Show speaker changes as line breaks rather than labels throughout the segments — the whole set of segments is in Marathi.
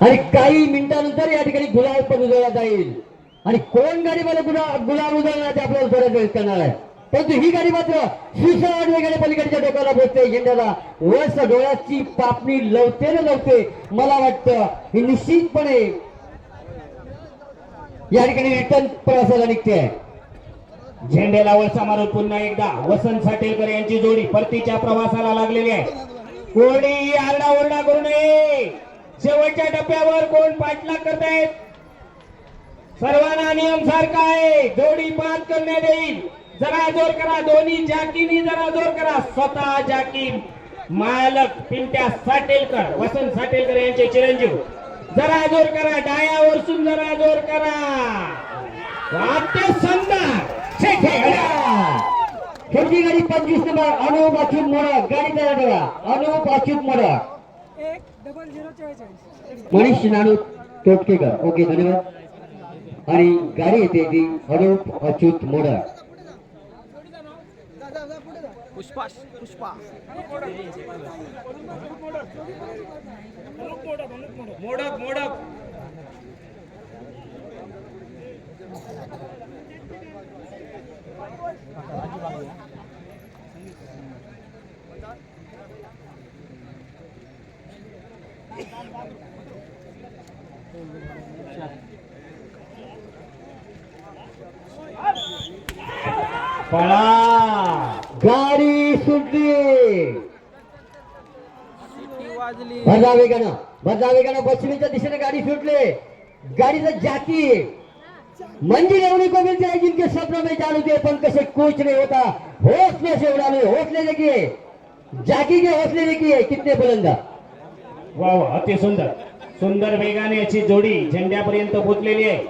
आणि काही मिनिटानंतर या ठिकाणी गुलाल पण उजळला जाईल. आणि कोण गाडी मला गुलाल गुलाल उजळणार ते आपल्याला थोड्या करणार आहे. परंतु ही गाडी मात्र सुसाट वेगाने पलीकडच्या डोक्याला पोहोचते. झेंड्याला वस डोळ्याची पापणी लवते ना लवते मला वाटतं ही निश्चितपणे या ठिकाणी रिटर्न प्रवासाला निघते.
झेंड्याला वळसा मारून पुन्हा एकदा वसंत साटेलकर यांची जोडी परतीच्या प्रवासाला लागलेली आहे. कोणी आरडा ओरडा करू नये. शेवटच्या टप्प्यावर कोण पाठलाग करतायत? सर्वांना नियम सारखा आहे. जोडी पास करण्यात येईल. जरा जोर करा. दोन्ही जाकीनी जरा जोर करा. स्वतः जाकी मालक पिंट्या साटेलकर वसंत साटेलकर यांचे चिरंजीव. जरा जोर करा. डाया वरसून जरा जोर करा.
खेळची गाडी पंचवीस नंबर. अनुप अच्युत मोडक. गाडी तयार ठेवा अनुप अच्युत मोडक.
एक डबल झिरो चव्वेचाळीस.
मनीष नानू तोटकेकर ओके धन्यवाद. आणि गाडी येते ती अनुप अच्युत मोडक
पुष्पा पुष्पा.
मोडक मोडक. पळा.
गाडी सुटली.
शिट्टी
भरला वेगानं भरला वेगानं पश्चिमेच्या दिशेने गाडी सुटले. गाडीचं जाती मंजिल एवढी को मिलती है जिनके सपनों में जान पण कसे कुछ नहीं होता. हौसले से उड़ा लो हौसले देखिए जाकी के हौसले देखिए कितने बुलंद
वा वा अति सुंदर. सुंदर वेगाने याची जोडी झेंड्यापर्यंत पोचलेली आहे.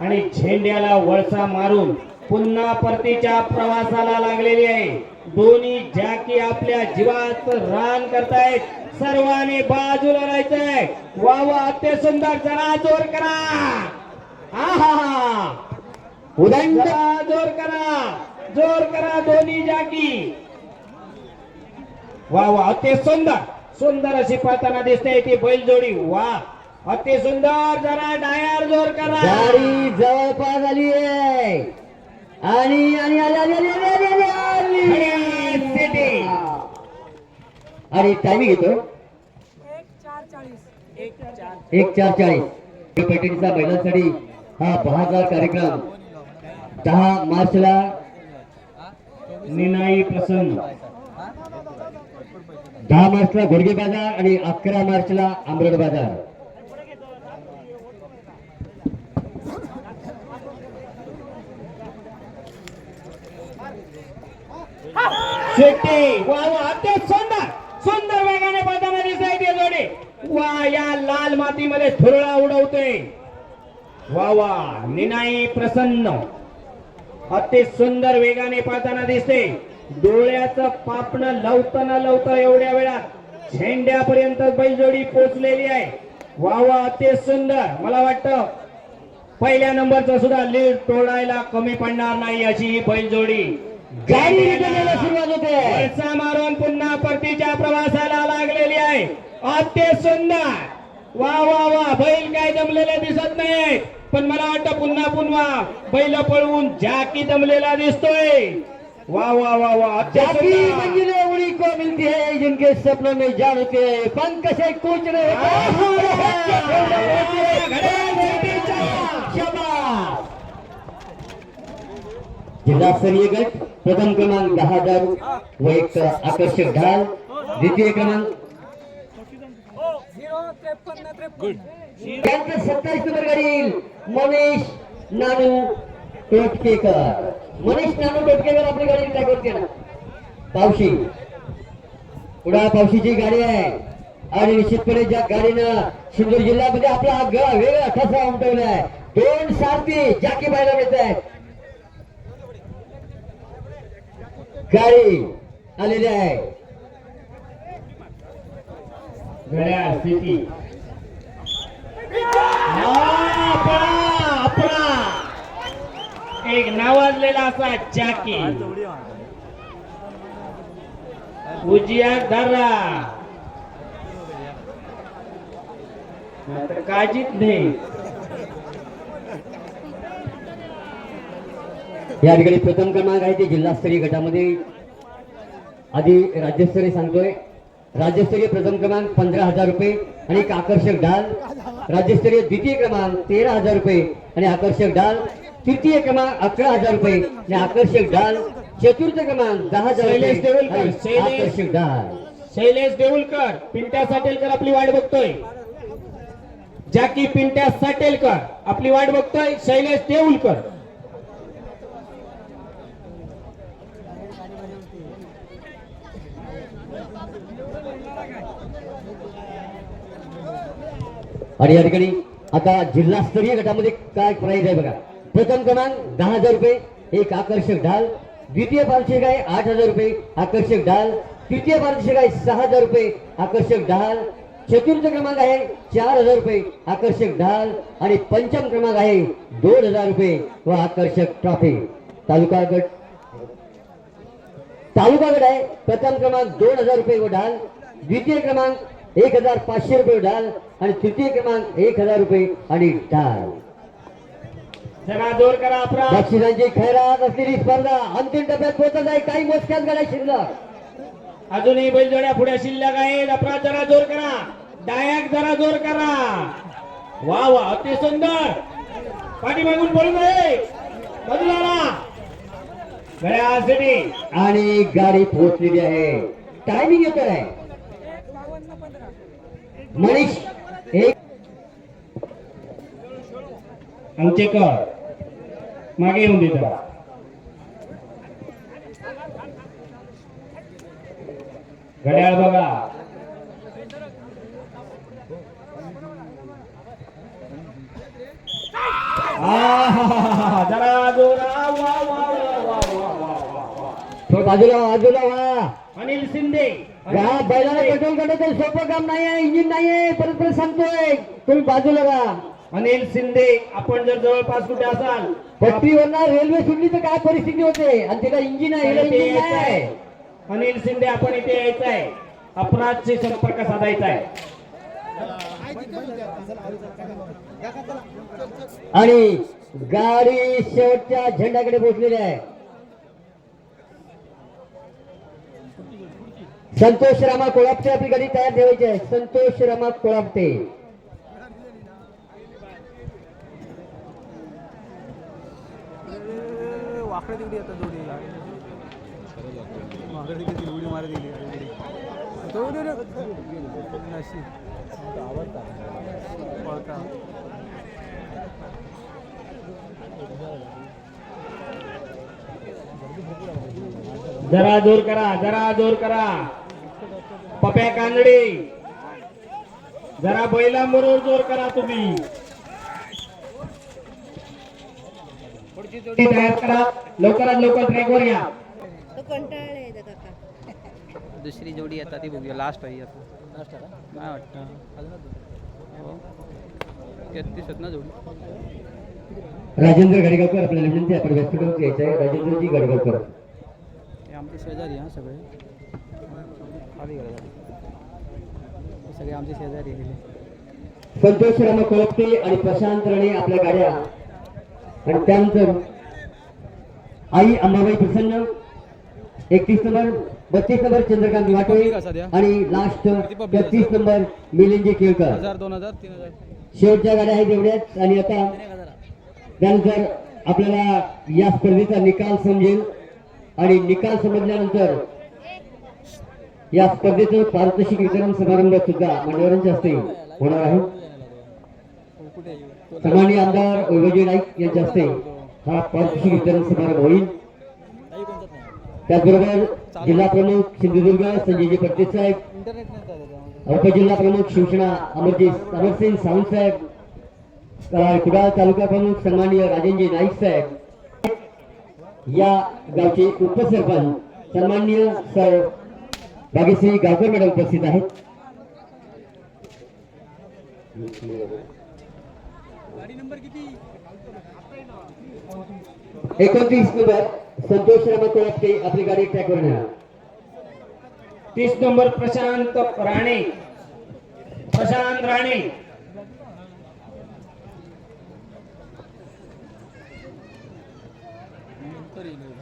आणि झेंड्याला वळसा मारून पुन्हा परतीच्या प्रवासाला लागलेली आहे. दोन्ही जॅकी आपल्या जीवाचं रान करतायत. सर्वांनी बाजूला राहायचंय. वा वा अति सुंदर. जरा जोर करा. आहा.
उदंड
जरा करा. जोर करा दोन्ही जाकी. वा वा अति सुंदर. सुंदर अशी पळताना दिसते ती बैलजोडी. वा अति सुंदर. जरा डायर जोर करा.
गाडी जवळपास आली आहे. आणि आणि आली आली आली आली आली आली आली
हरियाणा सिटी.
आणि टायमिंग येतो.
एक चार चाळीस.
पैठणीचा महिलांसाठी हा बहाजार कार्यक्रम. दहा मार्चला
निनाई प्रसन्न
दहा मार्चला घोडगे बाजार आणि अकरा मार्चला आंबरड बाजार.
शेट्टी. वा वा अत्यंत सुंदर. सुंदर वेगाने पळताना दिसते ते जोडी. वा या लाल मातीमध्ये थुरळा उडवते वा वा निनाई प्रसन्न. अति सुंदर वेगाने पाहताना दिसते. डोळ्याचं पापण लवताना न लवतं एवढ्या वेळात झेंड्यापर्यंत बैलजोडी पोचलेली आहे. वा वा अति सुंदर. मला वाटतं पहिल्या नंबरचा सुद्धा लीड तोडायला कमी पडणार नाही अशी ही बैलजोडी.
सुरुवात होते.
वळसा मारून पुन्हा परतीच्या प्रवासाला लागलेली आहे. अत्य सुंदर. वा वा वा. बैल काय जमलेले दिसत नाही पण मला वाटतं पुन्हा पुन्हा बैल पळवून जाकी जमलेला दिसतोय. वा वा वा वा. सुंदर.
मंजिल उड़ी को मिलती है जिनके सपनों में जान होते हैं पंख से कुछ नहीं शाबाश. जिल्हास्तरीय गट. प्रथम क्रमांक दहा हजार व एक आकर्षक ढाल द्वितीय क्रमांक त्यांचं सत्तावीस नंबर गाडी येईल मनीष नानू टोटकेकर मनीष नानू टोटकेकर आपली गाडी काय करते ना पावशी. पुढा पावशीची गाडी आहे. आणि निश्चितपणे ज्या गाडीनं सिंधुदुर्ग जिल्ह्यामध्ये आपला हा गळा वेगळा ठसा उमटवला आहे दोन सारथी जाकी पाहायला मिळत आहेत गाडी आलेली आहे.
घड्याळ स्थिती एक नावाजलेला असा चाकी. उजिया धरा नाहीतर नाही.
या ठिकाणी प्रथम क्रमांक आहे ते जिल्हास्तरीय गटामध्ये. आधी राज्यस्तरीय सांगतोय. राज्यस्तरीय प्रथम क्रमांक पंधरा हजार रुपये आणि एक आकर्षक डाल. राज्यस्तरीय द्वितीय क्रमांक तेरा हजार रुपये आणि आकर्षक डाल. तृतीय क्रमांक अकरा हजार रुपये आणि आकर्षक डाल. चतुर्थ क्रमांक दहा हजार रुपये
शैलेश.
आकर्षक डाल.
शैलेश देऊलकर पिंट्या साटेलकर आपली वाट बघतोय. जॅकी पिंट्या साटेलकर आपली वाट बघतोय. शैलेश देऊलकर.
आणि या ठिकाणी आता जिल्हास्तरीय गटामध्ये काय प्राइस आहे बघा. प्रथम क्रमांक दहा हजार रुपये एक आकर्षक ढाल. द्वितीय पारितोषिक आहे आठ हजार रुपये आकर्षक ढाल. तृतीय पारितोषिक आहे सहा हजार रुपये आकर्षक ढाल. चतुर्थ क्रमांक आहे चार हजार रुपये आकर्षक ढाल. आणि पंचम क्रमांक आहे दोन हजार रुपये व आकर्षक ट्रॉफी. तालुका गट. तालुका गट आहे. प्रथम क्रमांक दोन हजार रुपये व ढाल. द्वितीय क्रमांक एक हजार पाचशे रुपये ढाल आणि तृतीय क्रमांक एक हजार रुपये आणि ढाल
जरा जोर करा अपराध.
बक्षिसांची खैरात असलेली स्पर्धा अंतिम टप्प्यात पोहोचत आहे. काही मोजक्याच गाड्या शिल्लक
अजूनही बैलजोड्या पुढे शिल्लक आहेत. अपराध जरा जोर करा. डायक जरा जोर करा. वा वा अति सुंदर. पाठीमागून बोलू नये बाजूला. गड्या
आणि गाडी पोहोचलेली आहे. टायमिंग येतो आहे मनीष एक.
आमचे कर मागे येऊन देतो घड्याळ बघा. जरा जोरा वा वा वा. वा.
थोडं बाजूला बाजूला व्हा
अनिल शिंदे
या बैलाला पेट्रोल काढायचं सोपं काम नाही आहे इंजिन नाही आहे परत परत सांगतोय. तुम्ही बाजूला राहा
अनिल शिंदे आपण जर जवळपास कुठे असाल
पट्टीवरनं रेल्वे सुटली तर काय परिस्थिती होते? आणि त्याला इंजिन आहे हिला
इथे
इंजिन
यायचं
नाही.
आहे.
आहे
अनिल शिंदे आपण इथे यायचं आहे. अपराधशी संपर्क साधायचा आहे.
आणि गाडी शेवटच्या झेंड्याकडे पोहोचलेली आहे. संतोष रामा कोळापटे आपली गाडी तयार ठेवायची आहे. संतोष रामा कोळापटे
वाकडे तिकडे येतात जोडी. वाकडे तिकडे उडी मारे दिली नशीब. पळता.
जरा जोर करा जरा जोर करा. पप्या कांदडे जरा बैलांबरोबर जोर करा तुम्ही. पुढची जोडी तयार करा. लवकरात लवकर ट्रॅकवर घ्या
दुसरी जोडी आता ती बघूया. लास्ट आहे आता. लास्ट काय वाटतं? हो. तेहतीस आहेत ना जोडी?
राजेंद्र गाडीगावकर आपल्याला विनंती आपण व्यासपीठावर यायचं आहे. राजेंद्रजी गाडीगावकर.
ते आमचे शेजारी हा सगळे. हे सगळे आमचे शेजारी
संतोष रामा कोळपटे आणि प्रशांत राणे आपल्या गाड्या. आणि त्यानंतर आई अंबाबाई प्रसन्न एकतीस नंबर बत्तीस नंबर चंद्रकांत वाटोळे आणि लास्ट तेहतीस नंबर मिलिंदजी केळकर.
हजार दोन हजार तीन हजार.
शेवटच्या गाड्या आहेत एवढ्याच. आणि आता त्यानंतर आपल्याला या स्पर्धेचा निकाल समजेल. आणि निकाल समजल्यानंतर या स्पर्धेचं पारितोषिक वितरण समारंभ सुद्धा मंडळांच्या हस्ते होणार आहे.
हो,
आमदार वैभवजी नाईक यांच्या हस्ते हा पारितोषिक वितरण समारंभ होईल. त्याचबरोबर जिल्हा प्रमुख सिंधुदुर्ग संजयजी पट्टे साहेब उपजिल्हा प्रमुख शिवसेना अमरजीत अमरसिंग सावंत साहेब कुडाळ तालुका प्रमुख सन्माननीय राजेंद्र नाईक साहेब या गावचे उपसरपंच सन्माननीय सर बागेश्री गावकर मैडम उपस्थित आहेत एकोणतीस नंबर, संतोष आपके अपनी गाडी ट्रॅकवर नेणार
तीस नंबर, प्रशांत राणे। प्रशांत राणे। Gracias.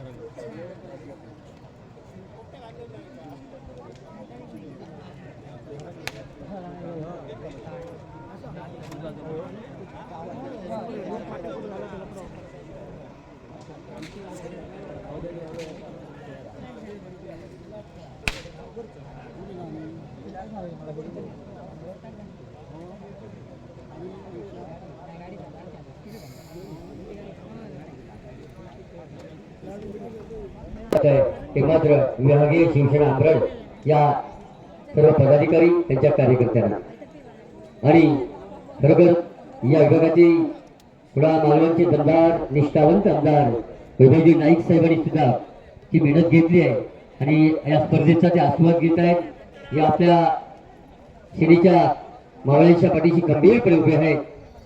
ते मात्र विभागीय शिवसेना आंध्रण या सर्व पदाधिकारी त्यांच्या कार्यकर्त्यांना. आणि खरोखर या विभागाचे कुडा मालवणचे दमदार निष्ठावंत आमदार वैभवजी नाईक साहेबांनी सुद्धा ती मेहनत घेतली आहे. आणि या स्पर्धेचा ते आस्वाद घेत आहेत. या आपल्या शिडीच्या मावळ्यांच्या पाठीशी गंभीरपणे उभे आहेत.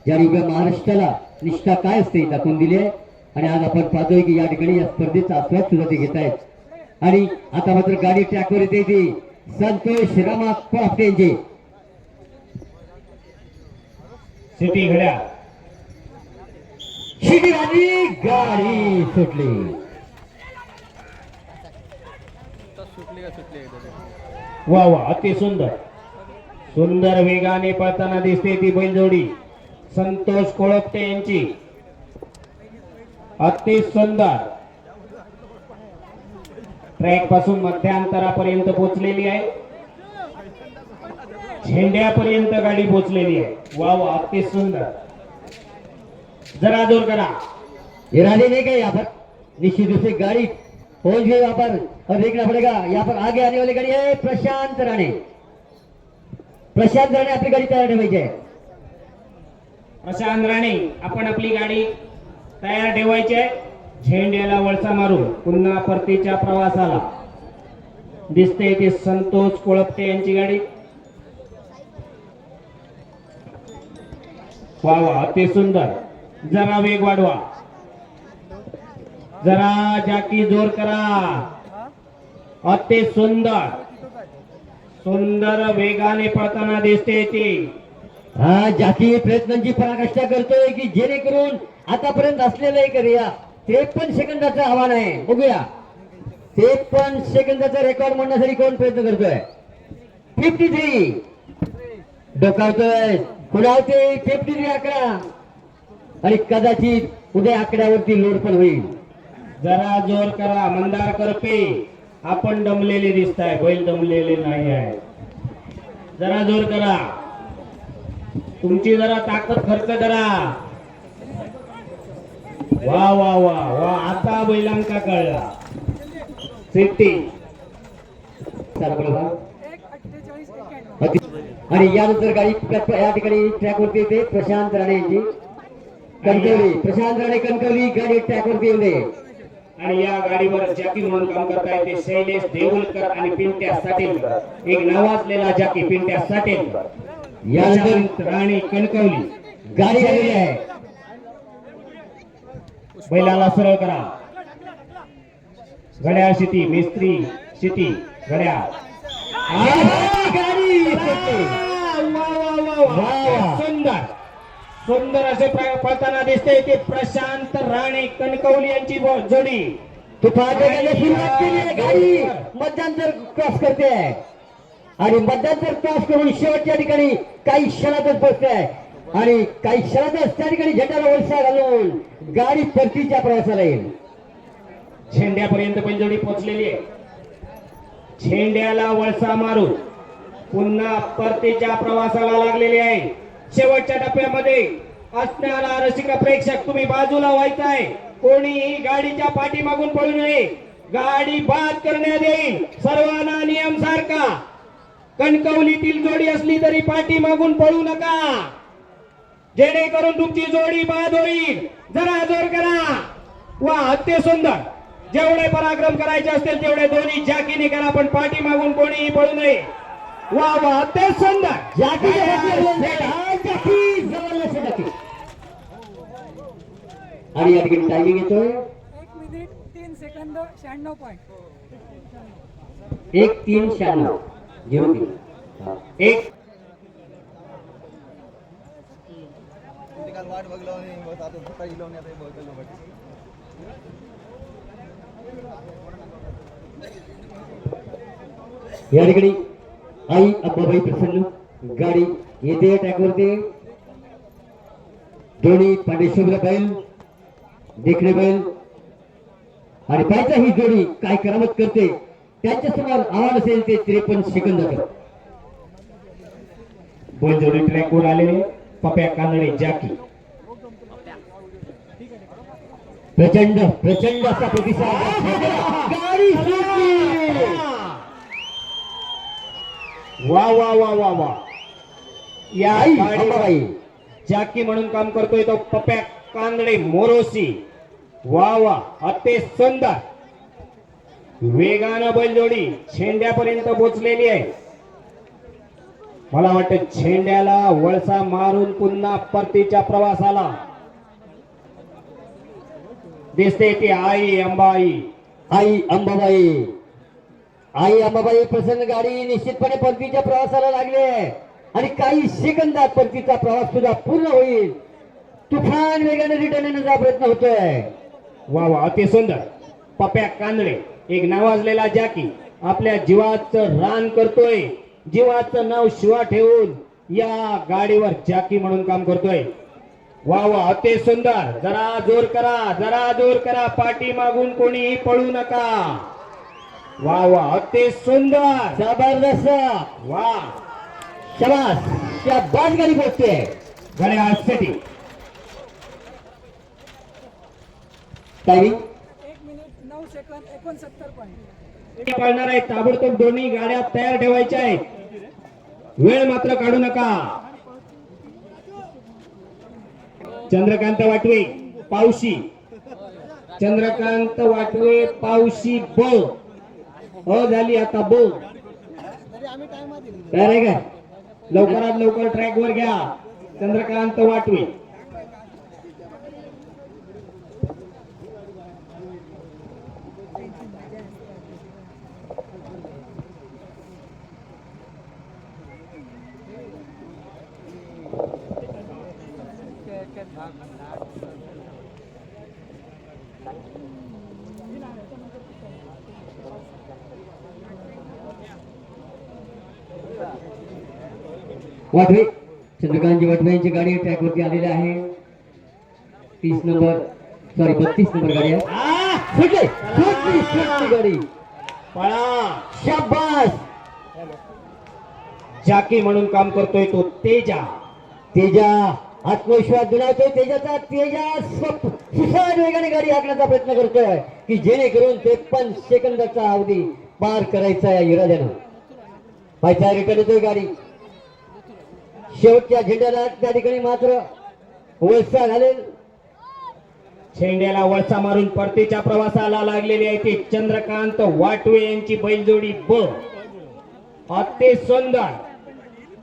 ज्या उभ्या महाराष्ट्राला निष्ठा काय असते दाखवून दिली आहे. आणि आज आपण पाहतोय की या ठिकाणी या स्पर्धेचा आस्वाद सुद्धा ते घेत आहेत आणि आता मात्र गाडी ट्रॅकवर येते ती संतोष रामा आपटे यांची.
सिटी घड्या.
शिडी आली गाडी सुटली.
वा वा अति सुंदर. सुंदर वेगाने पळताना दिसते ती बैलजोडी. संतोष कोळपटे यांची. अति सुंदर. ट्रॅकपासून मध्यांतरापर्यंत पोहोचलेली आहे. झेंड्यापर्यंत गाडी पोहोचलेली आहे. वा वा अति सुंदर. जरा जोर करा.
इरादे नहीं गए यहाँ पर निश्चित रूप से गाड़ी पहुंच गई वहां पर और देखना पड़ेगा. यहाँ पर आगे आने वाली गाड़ी है प्रशांत राणे. प्रशांत राणे आपली गाडी तयार ठेवायची आहे.
प्रशांत राणे आपण आपली गाडी तयार ठेवायचे. झेंड्याला वळसा मारून पुन्हा परतीच्या प्रवासाला. दिसते ती संतोष कोळपटे यांची गाडी. वा वा अति सुंदर. जरा वेग वाढवा. जरा जाकी जोर करा. अति सुंदर. सुंदर वेगाने पळताना दिसते ती.
हा जाकी प्रयत्नांची पराकाष्ठा करतोय की जेणेकरून आतापर्यंत असलेलं एक रिया त्रेपन्न सेकंदाचं आव्हान आहे. बघूया. त्रेपन्न सेकंदाचा रेकॉर्ड म्हणण्यासाठी कोण प्रयत्न करतोय? फिफ्टी थ्री डोकावतोय. कुणावते फिफ्टी थ्री आकडा आणि कदाचित उद्या आकड्यावरती लोड पण होईल.
जरा जोर करा मंदार करपे. आपण दमलेले दिसताय बैल दमलेले नाही आहे जरा जोर करा. तुमची जरा ताकद खर्च करा. वा वा वा वा. आता बैलांका कळला. सिट्टी
आणि यानंतर गाडी या ठिकाणी ट्रॅक वरती येते. प्रशांत राणे यांची. कणकवली. प्रशांत राणे कणकवली गाडी ट्रॅक वरती येते
आणि या गाडीवर जॅकी म्हणून काम करताय ते शैलेश देऊलकर आणि पिंट्या साटेलकर एक नावाजलेला जॅकी पिंट्या साटेलकर
यानंतर
राणे कणकवली.
गाडी आलेली आहे.
बैलाला सरळ करा. घड्याळ शिटी मिस्त्री वा. वा. सुंदर. सुंदर असे पळताना दिसते ते प्रशांत राणे कणकवली यांची जोडी.
सुरुवात केली आहे गाडी. मध्यांतर क्रॉस करते. आणि मध्यांतर क्रॉस करून शेवटच्या ठिकाणी काही क्षणातच आहे आणि काही क्षणातच त्या ठिकाणी झेंड्याला वळसा घालून गाडी परतीच्या प्रवासाला येईल.
झेंड्यापर्यंत बैलजोडी पोहोचलेली आहे. झेंड्याला वळसा मारून पुन्हा परतीच्या प्रवासाला लागलेली आहे. शेवटच्या टप्प्यामध्ये असणारा रसिक प्रेक्षक तुम्ही बाजूला व्हायचाय. कोणीही गाडीच्या पाठीमागून पळू नये. गाडी बाद करण्यात येईल. सर्वांना नियम सारखा. कणकवलीतील जोडी असली तरी पाठीमागून पळू नका. जेणेकरून तुमची जोडी बाद होईल. जरा जोर करा. वा अत्य सुंदर. जेवढे पराक्रम करायचे असतील तेवढे दोन्ही जाकीने करा पण पाठीमागून कोणीही पळू नये. वा वा अत्य सुंदर.
जाकी. आणि या ठिकाणी टायमिंग येतोय.
एक मिनिट तीन सेकंद शहाण्णव पॉईंट
एक तीन शहाण्णव. हा.
एक
काल वाट बघलो आणि मग आता सकाळी लावून आता बघलो बघ
या ठिकाणी आई अंबाबाई प्रसन्न गाडी येते ट्रॅकवरती दोन्ही पांडेश्वरला बैल देखणे बैल. आणि पाहिजे ही जोडी काय करामत करते त्यांच्यासमोर आव्हान असेल ते त्रेपन्न सेकंदाचं
बैलजोडी ट्रॅकवर आलेले. पप्या कानडे जाकी.
प्रचंड प्रचंड असा प्रतिसाद.
वा वा वा वा वा. या
आई
जाकी म्हणून काम करतोय तो पप्या कांदडे मोरोसी वा वा अति सुंदर. वेगानं बैलजोडी छेंड्यापर्यंत पोचलेली आहे. मला वाटतं छेंड्याला वळसा मारून पुन्हा परतीच्या प्रवासाला. दिसते ती आई अंबाई
आई अंबाबाई. आई अंबाबाई प्रसन्न गाडी निश्चितपणे परतीच्या प्रवासाला लागली आहे. आणि काही सेकंदात परतीचा प्रवास सुद्धा पूर्ण होईल. तुफान वेगाने रिटर्न येण्याचा प्रयत्न होतोय.
वा वा अति सुंदर. पप्या कांदळे एक नावाजलेला जाकी आपल्या जीवाचं रान करतोय. जीवाचं नाव शिवा ठेवून या गाडीवर जाकी म्हणून काम करतोय. वा वा अति सुंदर. जरा जोर करा जरा जोर करा. पाठी मागून कोणीही पळू नका. वा वा अति सुंदर.
जबरदस्त.
वा.
शबास. शाबास गाडी पोहोचते.
घड्याळ
टायमिंग
एक मिनिट नऊ सेकंद एकोणसत्तर पॉईंट
पळणार आहे ताबडतोब दोन्ही गाड्या तयार ठेवायच्या आहेत. वेळ मात्र काढू नका. चंद्रकांत वाटवे पावशी. चंद्रकांत वाटवे पावशी ब. अ झाली आता ब.
तयार आहे का
लवकरात लवकर ट्रॅक वर घ्या. चंद्रकांत वाटवे.
वाटवे चंद्रकांतजी वाटवे यांची गाडी ट्रॅकवरती आलेली आहे. तीस नंबर सॉरी बत्तीस नंबर गाडी आहे.
आ,
सुटली सुटली सुटली गाडी.
पळा.
शाबास.
जाकी म्हणून काम करतोय तो तेजा.
तेजा आत्मविश्वास दुणावतोय तेजाचा तेजा सुसाट वेगाने गाडी हाकण्याचा प्रयत्न करतोय की जेणेकरून त्रेपन्न सेकंदाचा अवधी पार करायचा या इराद्यानं. पायचा रिटर्न येतोय गाडी. शेवटच्या झेंड्याला त्या ठिकाणी मात्र वळसा घालेल.
शेंड्याला वळसा मारून परतीच्या प्रवासाला लागलेली आहे ती चंद्रकांत वाटवे यांची बैलजोडी ब. अति सुंदर.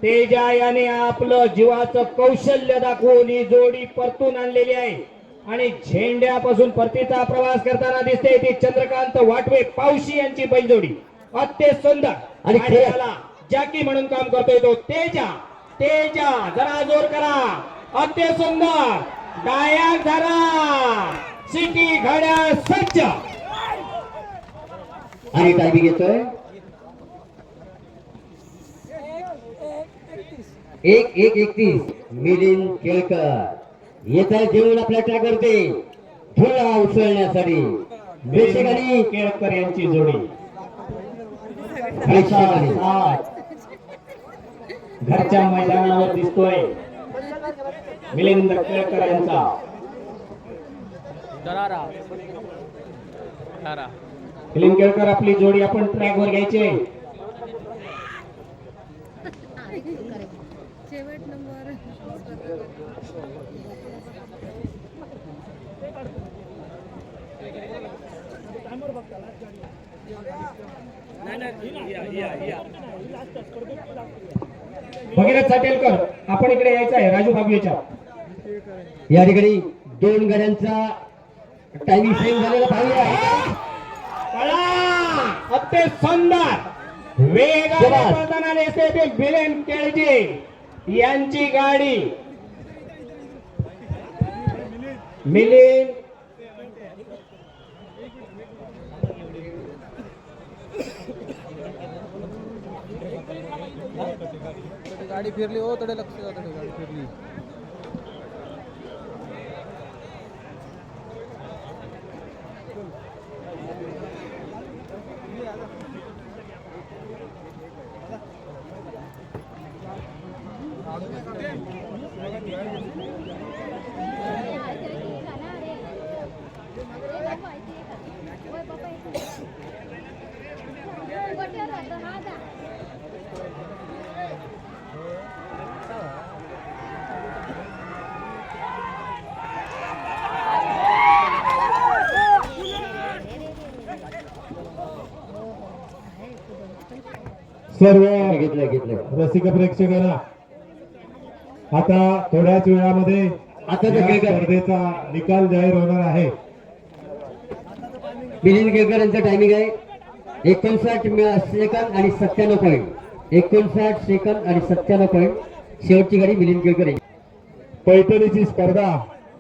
तेजा याने आपलं जीवाचं कौशल्य दाखवून ही जोडी परतून आणलेली आहे. आणि झेंड्यापासून परतीचा प्रवास करताना दिसते ती चंद्रकांत वाटवे पावशी यांची बैलजोडी. अति सुंदर.
आणि
जॅकी म्हणून काम करतोय तो तेजा. तेजा जरा जोर करा. अति सुंदर. गायक धरा. सिटी घड्याळ सज्ज
आणि टायमिंग येतोय
एक एक एकतीस
एक एक एकतीस. मिलिंद केळकर. येत आहे जेवण आपल्या ट्रॅकवरती. धुळा उसळण्यासाठी. प्रेक्षकांनी
केळकर यांची जोडी.
प्रेक्षकांनी
घरच्या मैदानावर दिसतोय. मिलिंद केळकर यांचा. मिलिंद केळकर आपली जोडी आपण ट्रॅकवर घ्यायची. आहे. भगीरथ साटेलकर आपण इकडे यायचं आहे राजू बागवेच्या
या ठिकाणी दोन गाड्यांचा टायमिंग सेम झालेला पाहिजे
सुंदर वेगाने केळजी यांची गाडी. मिलिंद
गाडी फिरली हो थोडे लक्ष द्या गाडी फिरली.
सर्व
घेतलं घेतलं
रसिक प्रेक्षकांना. आता थोड्याच वेळामध्ये
आता.
स्पर्धेचा निकाल जाहीर होणार आहे.
मिलिंद केळकर यांचं टायमिंग आहे. एकोणसाठ सेकंद आणि सत्त्याण्णव पॉईंट एकोणसाठ सेकंद आणि सत्त्याण्णव पॉईंट शेवटची गाडी मिलिंद केळकर यांची.
पैठणीची स्पर्धा.